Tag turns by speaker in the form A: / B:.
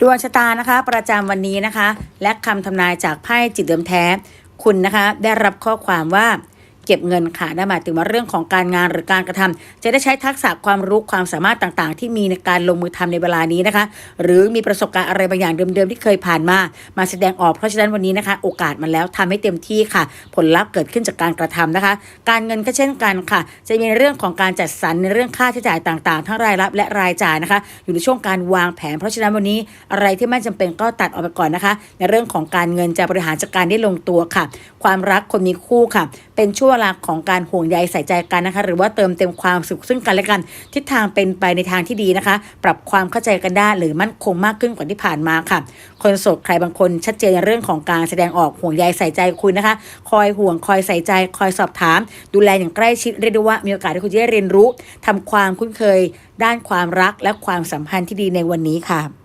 A: ดวงชะตานะคะ ประจำวันนี้นะคะ และคำทำนายจากไพ่จิตเดิมแท้ คุณนะคะ ได้รับข้อความว่า เก็บเงินค่ะนั่นหมายถึงว่าเรื่องของการงานหรือการกระทำจะได้ใช้ทักษะความรู้ความสามารถต่างๆ ที่มีในการลงมือทำในเวลานี้นะคะ หรือมีประสบการณ์อะไรบางอย่างเดิมๆที่เคยผ่านมา มาแสดงออกเพราะฉะนั้นวันนี้นะคะ โอกาสมันแล้วทำให้เต็มที่ค่ะ ผลลัพธ์เกิดขึ้นจากการกระทำนะคะ การเงินก็เช่นกันค่ะ จะมีเรื่องของการจัดสรรในเรื่องค่าใช้จ่ายต่างๆ ทั้งรายรับและรายจ่ายนะคะ อยู่ในช่วงการวางแผน เพราะฉะนั้นวันนี้อะไรที่ไม่จำเป็นก็ตัดออกไปก่อนนะคะ ในเรื่องของการเงินจะบริหารจัดการได้ลงตัวค่ะ ความรักคนมีคู่ค่ะ เป็นช่วงเวลาของการห่วงใยใส่ใจกันนะคะ หรือว่าเติมเต็มความสุขซึ่งกันและกัน ทิศทางเป็นไปในทางที่ดีนะคะ ปรับความเข้าใจกันได้หรือมั่นคงมากขึ้นกว่าที่ผ่านมาค่ะ คนโสดใครบางคนชัดเจนในเรื่องของการแสดงออกห่วงใยใส่ใจคุณนะคะ คอยห่วงคอยใส่ใจ คอยสอบถาม ดูแลอย่างใกล้ชิดเรียกได้ว่ามีโอกาสที่คุณจะได้เรียนรู้ทำความคุ้นเคย ด้านความรักและความสัมพันธ์ที่ดีในวันนี้ค่ะ